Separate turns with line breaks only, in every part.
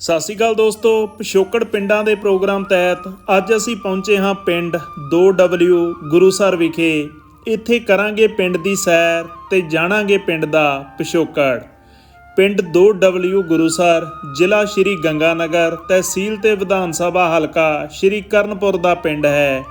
ਸਤਿ ਸ਼੍ਰੀ ਅਕਾਲ ਦੋਸਤੋ, ਪਿਛੋਕੜ ਪਿੰਡਾਂ ਦੇ ਪ੍ਰੋਗਰਾਮ ਤਹਿਤ ਅੱਜ ਅਸੀਂ ਪਹੁੰਚੇ ਹਾਂ ਪਿੰਡ 2W ਗੁਰੂਸਰ ਵਿਖੇ। ਇੱਥੇ ਕਰਾਂਗੇ ਪਿੰਡ ਦੀ ਸੈਰ ਤੇ ਜਾਣਾਂਗੇ ਪਿੰਡ ਦਾ ਪਿਛੋਕੜ। ਪਿੰਡ 2W ਗੁਰੂਸਰ ਜ਼ਿਲ੍ਹਾ ਸ਼੍ਰੀ ਗੰਗਾਨਗਰ ਤਹਿਸੀਲ ਤੇ ਵਿਧਾਨ ਸਭਾ ਹਲਕਾ ਸ਼੍ਰੀ ਕਰਨਪੁਰ ਦਾ ਪਿੰਡ ਹੈ।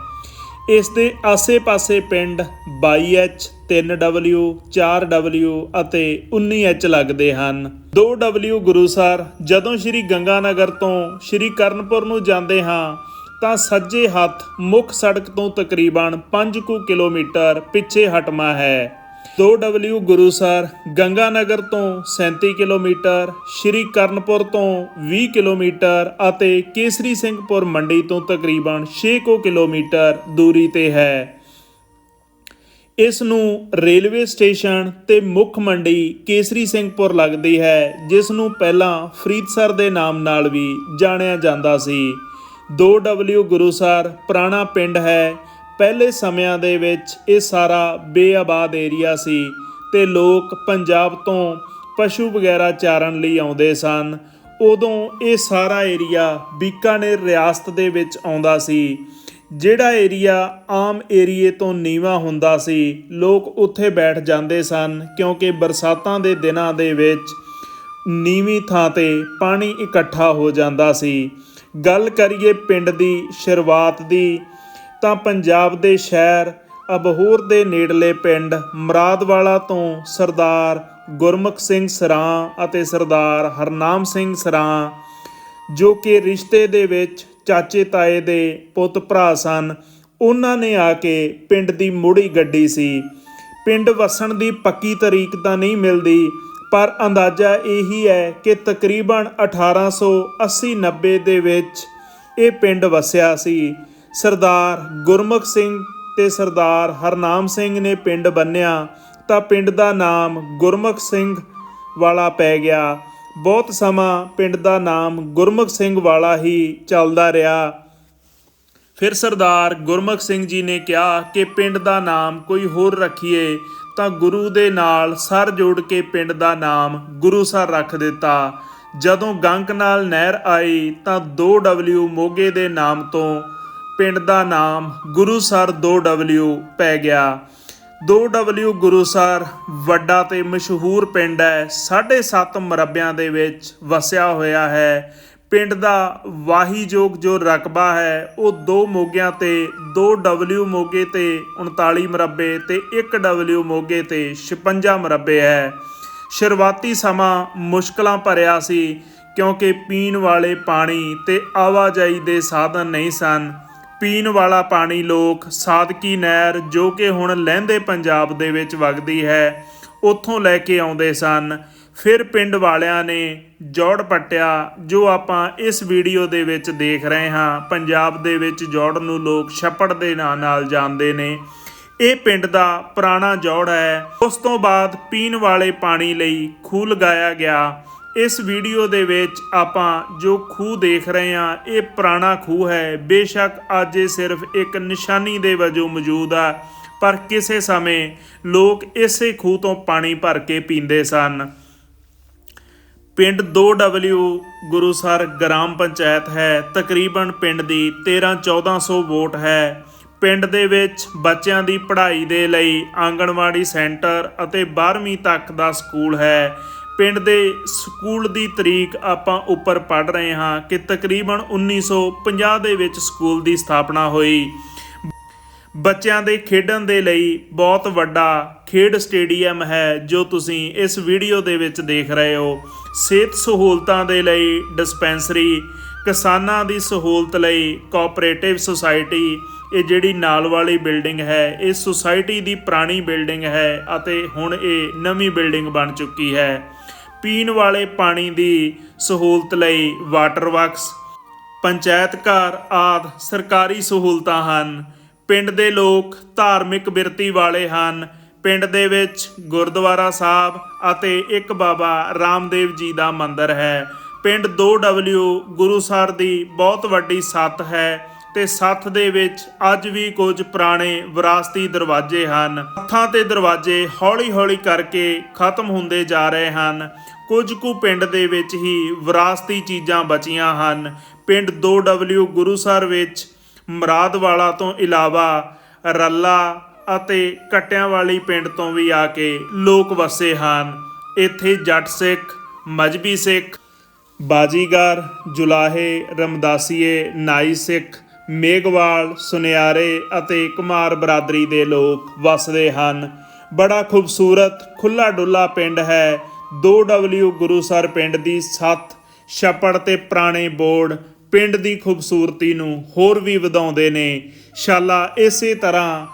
ਇਸ ਦੇ ਆਸੇ-ਪਾਸੇ ਪਿੰਡ 22H 3W 4W ਅਤੇ 19H ਲੱਗਦੇ ਹਨ। 2W ਗੁਰੂਸਰ ਜਦੋਂ ਸ਼੍ਰੀ ਗੰਗਾਨਗਰ ਤੋਂ ਸ਼੍ਰੀ ਕਰਨਪੁਰ ਨੂੰ ਜਾਂਦੇ ਹਾਂ, ਤਾਂ ਸੱਜੇ ਹੱਥ ਮੁੱਖ ਸੜਕ ਤੋਂ ਤਕਰੀਬਨ 5 ਕੁ ਕਿਲੋਮੀਟਰ ਪਿੱਛੇ ਹਟਮਾ ਹੈ। 2W ਗੁਰੂਸਰ ਗੰਗਾਨਗਰ ਤੋਂ 37 ਕਿਲੋਮੀਟਰ, ਸ਼੍ਰੀ ਕਰਨਪੁਰ ਤੋਂ 20 ਕਿਲੋਮੀਟਰ ਅਤੇ ਕੇਸਰੀ ਸਿੰਘਪੁਰ ਮੰਡੀ ਤੋਂ ਤਕਰੀਬਨ 6 ਕੁ ਕਿਲੋਮੀਟਰ ਦੂਰੀ ਤੇ ਹੈ। ਇਸ ਨੂੰ ਰੇਲਵੇ ਸਟੇਸ਼ਨ ਤੇ ਮੁੱਖ ਮੰਡੀ ਕੇਸਰੀ ਸਿੰਘਪੁਰ ਲੱਗਦੀ ਹੈ, ਜਿਸ ਨੂੰ ਪਹਿਲਾਂ ਫਰੀਦਸਰ ਦੇ ਨਾਮ ਨਾਲ ਵੀ ਜਾਣਿਆ ਜਾਂਦਾ ਸੀ। 2W ਗੁਰੂਸਰ ਪੁਰਾਣਾ ਪਿੰਡ ਹੈ ਪਹਿਲੇ ਸਮਿਆਂ ਦੇ ਵਿੱਚ ਇਹ ਸਾਰਾ ਬੇਆਬਾਦ ਏਰੀਆ ਸੀ ਤੇ ਲੋਕ ਪੰਜਾਬ ਤੋਂ ਪਸ਼ੂ ਵਗੈਰਾ ਚਾਰਨ ਲਈ ਆਉਂਦੇ ਸਨ। ਉਦੋਂ ਇਹ ਸਾਰਾ ਏਰੀਆ ਬੀਕਾਨੇਰ ਰਿਆਸਤ ਦੇ ਵਿੱਚ ਆਉਂਦਾ ਸੀ। ਜਿਹੜਾ ਏਰੀਆ ਆਮ ਏਰੀਏ ਤੋਂ ਨੀਵਾ ਹੁੰਦਾ ਸੀ, ਲੋਕ ਉੱਥੇ ਬੈਠ ਜਾਂਦੇ ਸਨ ਕਿਉਂਕਿ ਬਰਸਾਤਾਂ ਦੇ ਦਿਨਾਂ ਦੇ ਵਿੱਚ ਨੀਵੀਂ ਥਾਂ ਤੇ ਪਾਣੀ ਇਕੱਠਾ ਹੋ ਜਾਂਦਾ ਸੀ। ਗੱਲ ਕਰੀਏ ਪਿੰਡ ਦੀ, ਸ਼ੁਰੂਆਤ ਦੀ ਤਾਂ ਪੰਜਾਬ ਦੇ ਸ਼ਹਿਰ ਅਬਹੂਰ ਦੇ ਨੇੜਲੇ ਪਿੰਡ ਮਰਾਦਵਾਲਾ ਤੋਂ ਸਰਦਾਰ ਗੁਰਮੁਖ ਸਿੰਘ ਸਰਾਂ ਅਤੇ ਸਰਦਾਰ ਹਰਨਾਮ ਸਿੰਘ ਸਰਾਂ, ਜੋ ਕਿ ਰਿਸ਼ਤੇ ਦੇ ਵਿੱਚ ਚਾਚੇ ਤਾਏ ਦੇ ਪੁੱਤ ਭਰਾ ਸਨ, ਉਹਨਾਂ ਨੇ ਆ ਕੇ ਪਿੰਡ ਦੀ ਮੋੜੀ ਗੱਡੀ ਸੀ। ਪਿੰਡ ਵਸਣ ਦੀ ਪੱਕੀ ਤਰੀਕ ਤਾਂ ਨਹੀਂ ਮਿਲਦੀ, ਪਰ ਅੰਦਾਜ਼ਾ ਇਹੀ ਹੈ ਕਿ ਤਕਰੀਬਨ 1880-90 ਦੇ ਵਿੱਚ ਇਹ ਪਿੰਡ ਵਸਿਆ ਸੀ। ਸਰਦਾਰ ਗੁਰਮੁਖ ਸਿੰਘ ਤੇ ਸਰਦਾਰ ਹਰਨਾਮ ਸਿੰਘ ਨੇ ਪਿੰਡ ਬੰਨਿਆ, ਤਾਂ ਪਿੰਡ ਦਾ ਨਾਮ ਗੁਰਮੁਖ ਸਿੰਘ ਵਾਲਾ ਪੈ ਗਿਆ। ਬਹੁਤ ਸਮਾਂ ਪਿੰਡ ਦਾ ਨਾਮ ਗੁਰਮੁਖ ਸਿੰਘ ਵਾਲਾ ਹੀ ਚੱਲਦਾ ਰਿਹਾ। ਫਿਰ ਸਰਦਾਰ ਗੁਰਮੁਖ ਸਿੰਘ ਜੀ ਨੇ ਕਿਹਾ ਕਿ ਪਿੰਡ ਦਾ ਨਾਮ ਕੋਈ ਹੋਰ ਰੱਖੀਏ, ਤਾਂ ਗੁਰੂ ਦੇ ਨਾਲ ਸਰ ਜੋੜ ਕੇ ਪਿੰਡ ਦਾ ਨਾਮ ਗੁਰੂ ਸਰ ਰੱਖ ਦਿੱਤਾ। ਜਦੋਂ ਗੰਕ ਨਾਲ ਨਹਿਰ ਆਈ, ਤਾਂ 2W ਮੋਗੇ ਦੇ ਨਾਮ ਤੋਂ ਪਿੰਡ ਦਾ ਨਾਮ ਗੁਰੂਸਰ 2W ਪੈ ਗਿਆ। 2W ਗੁਰੂਸਰ ਵੱਡਾ ਤੇ ਮਸ਼ਹੂਰ ਪਿੰਡ ਹੈ। 7.5 ਮਰਬਿਆਂ ਦੇ ਵਿੱਚ ਵਸਿਆ ਹੋਇਆ ਹੈ। ਪਿੰਡ ਦਾ ਵਾਹੀਯੋਗ ਜੋ ਰਕਬਾ ਹੈ, ਉਹ ਦੋ ਮੋਗਿਆਂ ਤੇ 2W ਮੋਗੇ ਤੇ 39 ਮਰਬੇ ਤੇ 1W ਮੋਗੇ ਤੇ 56 ਮਰਬੇ ਹੈ। ਸ਼ੁਰੂਆਤੀ ਸਮਾਂ ਮੁਸ਼ਕਲਾਂ ਭਰਿਆ ਸੀ ਕਿਉਂਕਿ ਪੀਣ ਵਾਲੇ ਪਾਣੀ ਤੇ ਆਵਾਜਾਈ ਦੇ ਸਾਧਨ ਨਹੀਂ ਸਨ। ਪੀਣ ਵਾਲਾ ਪਾਣੀ ਲੋਕ, ਸਾਦਕੀ ਨਹਿਰ ਜੋ ਕਿ ਹੁਣ ਲਹਿੰਦੇ ਪੰਜਾਬ ਦੇ ਵਿੱਚ ਵਗਦੀ ਹੈ, ਉੱਥੋਂ ਲੈ ਕੇ ਆਉਂਦੇ ਸਨ। ਫਿਰ ਪਿੰਡ ਵਾਲਿਆਂ ਨੇ ਜੋੜ ਪੱਟਿਆ, ਜੋ ਆਪਾਂ ਇਸ ਵੀਡੀਓ ਦੇ ਵਿੱਚ ਦੇਖ ਰਹੇ ਹਾਂ। ਪੰਜਾਬ ਦੇ ਵਿੱਚ ਜੋੜ ਨੂੰ ਲੋਕ ਛੱਪੜ ਦੇ ਨਾਂ ਨਾਲ ਜਾਣਦੇ ਨੇ। ਇਹ ਪਿੰਡ ਦਾ ਪੁਰਾਣਾ ਜੋੜ ਹੈ। ਉਸ ਤੋਂ ਬਾਅਦ ਪੀਣ ਵਾਲੇ ਪਾਣੀ ਲਈ ਖੂਹ ਲਗਾਇਆ ਗਿਆ। ਇਸ ਵੀਡੀਓ ਦੇ ਵਿੱਚ ਆਪਾਂ ਜੋ ਖੂਹ ਦੇਖ ਰਹੇ ਹਾਂ, ਇਹ ਪੁਰਾਣਾ ਖੂਹ ਹੈ। ਬੇਸ਼ੱਕ ਅੱਜ ਇਹ ਸਿਰਫ ਇੱਕ ਨਿਸ਼ਾਨੀ ਦੇ ਵਜੋਂ ਮੌਜੂਦ ਆ, ਪਰ ਕਿਸੇ ਸਮੇਂ ਲੋਕ ਇਸੇ ਖੂਹ ਤੋਂ ਪਾਣੀ ਭਰ ਕੇ ਪੀਂਦੇ ਸਨ। ਪਿੰਡ 2W ਗੁਰੂਸਰ ਗ੍ਰਾਮ ਪੰਚਾਇਤ ਹੈ। ਤਕਰੀਬਨ ਪਿੰਡ ਦੀ 13-1400 ਵੋਟ ਹੈ। ਪਿੰਡ ਦੇ ਵਿੱਚ ਬੱਚਿਆਂ ਦੀ ਪੜ੍ਹਾਈ ਦੇ ਲਈ ਆਂਗਣਵਾੜੀ ਸੈਂਟਰ ਅਤੇ 12ਵੀਂ ਤੱਕ ਦਾ ਸਕੂਲ ਹੈ। ਪਿੰਡ ਦੇ ਸਕੂਲ ਦੀ ਤਰੀਕ ਆਪਾਂ ਉੱਪਰ ਪੜ੍ਹ ਰਹੇ ਹਾਂ ਕਿ ਤਕਰੀਬਨ 1950 ਦੇ ਵਿੱਚ ਸਕੂਲ ਦੀ ਸਥਾਪਨਾ ਹੋਈ। ਬੱਚਿਆਂ ਦੇ ਖੇਡਣ ਦੇ ਲਈ ਬਹੁਤ ਵੱਡਾ ਖੇਡ ਸਟੇਡੀਅਮ ਹੈ ਜੋ ਤੁਸੀਂ ਇਸ ਵੀਡੀਓ ਦੇ ਵਿੱਚ ਦੇਖ ਰਹੇ ਹੋ। ਸਿਹਤ ਸਹੂਲਤਾਂ ਦੇ ਲਈ ਡਿਸਪੈਂਸਰੀ, ਕਿਸਾਨਾਂ ਦੀ ਸਹੂਲਤ ਲਈ ਕੋਆਪਰੇਟਿਵ ਸੁਸਾਇਟੀ ਇਹ ਜਿਹੜੀ ਨਾਲ ਵਾਲੀ ਬਿਲਡਿੰਗ ਹੈ, ਇਹ ਸੁਸਾਇਟੀ ਦੀ ਪੁਰਾਣੀ ਬਿਲਡਿੰਗ ਹੈ ਅਤੇ ਹੁਣ ਇਹ ਨਵੀਂ ਬਿਲਡਿੰਗ ਬਣ ਚੁੱਕੀ ਹੈ। ਪੀਣ ਵਾਲੇ ਪਾਣੀ ਦੀ ਸਹੂਲਤ ਲਈ ਵਾਟਰ ਵਰਕਸ, ਪੰਚਾਇਤ ਘਰ ਆਦ ਸਰਕਾਰੀ ਸਹੂਲਤਾਂ ਹਨ। ਪਿੰਡ ਦੇ ਲੋਕ ਧਾਰਮਿਕ ਬਿਰਤੀ ਵਾਲੇ ਹਨ। ਪਿੰਡ ਦੇ ਵਿੱਚ ਗੁਰਦੁਆਰਾ ਸਾਹਿਬ ਅਤੇ ਇੱਕ ਬਾਬਾ ਰਾਮਦੇਵ ਜੀ ਦਾ ਮੰਦਿਰ ਹੈ। ਪਿੰਡ 2W ਗੁਰੂਸਰ ਦੀ ਬਹੁਤ ਵੱਡੀ ਸੱਤ ਹੈ। ਤੇ ਸੱਥ ਦੇ ਵਿੱਚ ਅੱਜ ਵੀ ਕੁਝ ਪੁਰਾਣੇ ਵਿਰਾਸਤੀ ਦਰਵਾਜ਼ੇ ਹਨ। ਹੱਥਾਂ ਤੇ ਦਰਵਾਜ਼ੇ ਹੌਲੀ-ਹੌਲੀ ਕਰਕੇ ਖਤਮ ਹੁੰਦੇ ਜਾ ਰਹੇ ਹਨ। ਕੁਝ ਕੁ ਪਿੰਡ ਦੇ ਵਿੱਚ ਹੀ ਵਿਰਾਸਤੀ ਚੀਜ਼ਾਂ ਬਚੀਆਂ ਹਨ। ਪਿੰਡ 2W ਗੁਰੂਸਰ ਵਿੱਚ ਮਰਾਦਵਾਲਾ ਤੋਂ ਇਲਾਵਾ ਰੱਲਾ ਅਤੇ ਕਟਿਆਂ ਵਾਲੀ ਪਿੰਡ ਤੋਂ ਵੀ ਆ ਕੇ ਲੋਕ ਵਸੇ ਹਨ। ਇੱਥੇ ਜੱਟ ਸਿੱਖ, ਮਜਬੀ ਸਿੱਖ, ਬਾਜੀਗਰ, ਜੁਲਾਹੇ, ਰਮਦਾਸੀਏ, ਨਾਈ ਸਿੱਖ ਮੇਘਵਾਲ, ਸੁਨਿਆਰੇ ਅਤੇ ਕੁਮਾਰ ਬਰਾਦਰੀ ਦੇ ਲੋਕ ਵਸਦੇ ਹਨ। ਬੜਾ ਖੂਬਸੂਰਤ ਖੁੱਲਾ ਡੁੱਲਾ ਪਿੰਡ ਹੈ। 2W ਗੁਰੂਸਰ ਪਿੰਡ ਦੀ ਸੱਤ ਛੱਪੜ ਤੇ ਪੁਰਾਣੇ ਬੋਰਡ ਪਿੰਡ ਦੀ ਖੂਬਸੂਰਤੀ ਨੂੰ ਹੋਰ ਵੀ ਵਧਾਉਂਦੇ ਨੇ। ਸ਼ਾਲਾ ਇਸੇ ਤਰ੍ਹਾਂ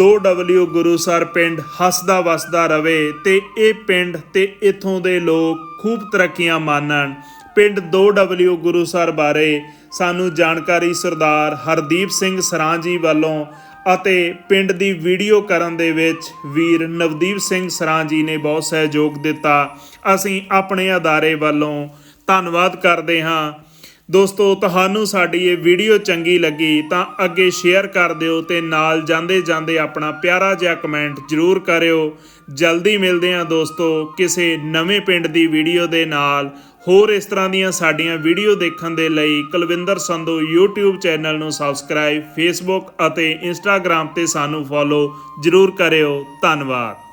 2W ਗੁਰੂਸਰ ਪਿੰਡ ਹੱਸਦਾ ਵਸਦਾ ਰਵੇ ਤੇ ਇਹ ਪਿੰਡ ਤੇ ਇਥੋਂ ਦੇ ਲੋਕ ਖੂਬ ਤਰੱਕੀਆਂ ਮਾਣਨ ਪਿੰਡ 2W ਗੁਰੂਸਰ ਬਾਰੇ ਸਾਨੂੰ ਜਾਣਕਾਰੀ ਸਰਦਾਰ ਹਰਦੀਪ ਸਿੰਘ ਸਰਾਂ ਜੀ ਵੱਲੋਂ ਅਤੇ ਪਿੰਡ ਦੀ ਵੀਡੀਓ ਕਰਨ ਦੇ ਵਿੱਚ ਵੀਰ ਨਵਦੀਪ ਸਿੰਘ ਸਰਾਂ ਜੀ ਨੇ ਬਹੁਤ ਸਹਿਯੋਗ ਦਿੱਤਾ। ਅਸੀਂ ਆਪਣੇ ਅਦਾਰੇ ਵੱਲੋਂ ਧੰਨਵਾਦ ਕਰਦੇ ਹਾਂ। ਦੋਸਤੋ, ਤੁਹਾਨੂੰ ਸਾਡੀ ਇਹ ਵੀਡੀਓ ਚੰਗੀ ਲੱਗੀ ਤਾਂ ਅੱਗੇ ਸ਼ੇਅਰ ਕਰ ਦਿਓ ਤੇ ਨਾਲ ਜਾਂਦੇ ਜਾਂਦੇ ਆਪਣਾ ਪਿਆਰਾ ਜਿਹਾ ਕਮੈਂਟ ਜ਼ਰੂਰ ਕਰਿਓ। ਜਲਦੀ ਮਿਲਦੇ ਹਾਂ ਦੋਸਤੋ ਕਿਸੇ ਨਵੇਂ ਪਿੰਡ ਦੀ ਵੀਡੀਓ ਦੇ ਨਾਲ। ਹੋਰ ਇਸ ਤਰ੍ਹਾਂ ਦੀਆਂ ਸਾਡੀਆਂ ਵੀਡੀਓ ਦੇਖਣ ਦੇ ਲਈ ਕੁਲਵਿੰਦਰ ਸੰਧੂ YouTube ਚੈਨਲ ਨੂੰ ਸਬਸਕ੍ਰਾਈਬ, Facebook ਅਤੇ Instagram ਤੇ ਸਾਨੂੰ ਫੋਲੋ ਜ਼ਰੂਰ ਕਰਿਓ। ਧੰਨਵਾਦ।